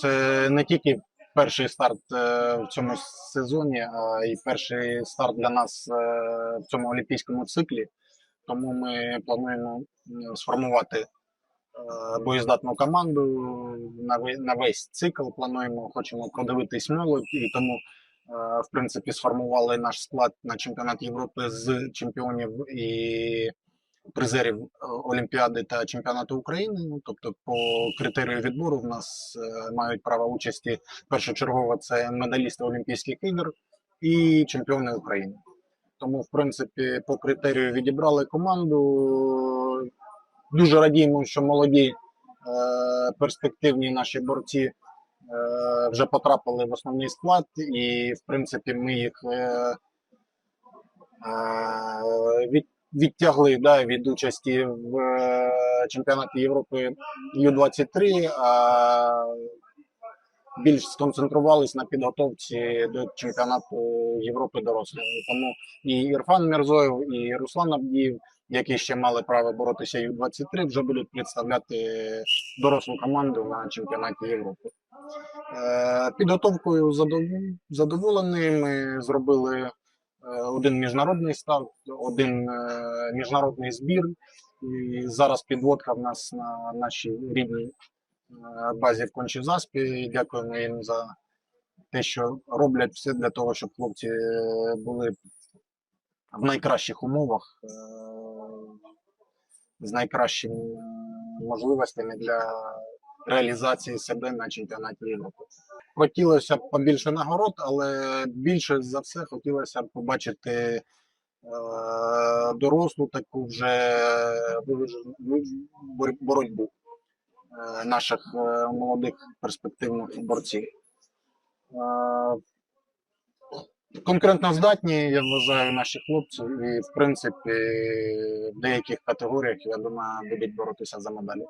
Це не тільки перший старт е, в цьому сезоні, а й перший старт для нас е, в цьому олімпійському циклі. Тому ми плануємо сформувати е, боєздатну команду на весь цикл. Плануємо, хочемо подивитись молодь, і тому, в принципі, сформували наш склад на чемпіонат Європи з чемпіонів і призерів е, Олімпіади та чемпіонату України. Ну, тобто, по критерію відбору в нас е, мають право участі першочергово це медалісти Олімпійських ігор і чемпіони України. Тому, в принципі, по критерію відібрали команду. Дуже радіємо, що молоді е, перспективні наші борці вже потрапили в основний склад, і в принципі ми їх від, відтягли да, від участі в е, чемпіонаті Європи Ю-23, а більш сконцентрувались на підготовці до чемпіонату Європи дорослих. Тому і Ірфан Мірзоєв, і Руслан Абдіїв, які ще мали право боротися Ю-23, вже будуть представляти дорослу команду на чемпіонаті Європи. Е, Підготовкою задов- задоволені. Ми зробили один міжнародний старт, один е, міжнародний збір. І зараз підводка в нас на нашій рідній е, базі в Кончі-Заспі. Дякуємо їм за те, що роблять все для того, щоб хлопці е, були в найкращих умовах, з найкращими можливостями для реалізації себе на чемпіонаті Європи. Хотілося б побільше нагород, але більше за все хотілося б побачити е, дорослу таку вже боротьбу е, наших е, молодих перспективних борців. Е, Конкретно здатні, я вважаю, наші хлопці, і в принципі в деяких категоріях, я думаю, будуть боротися за медалі.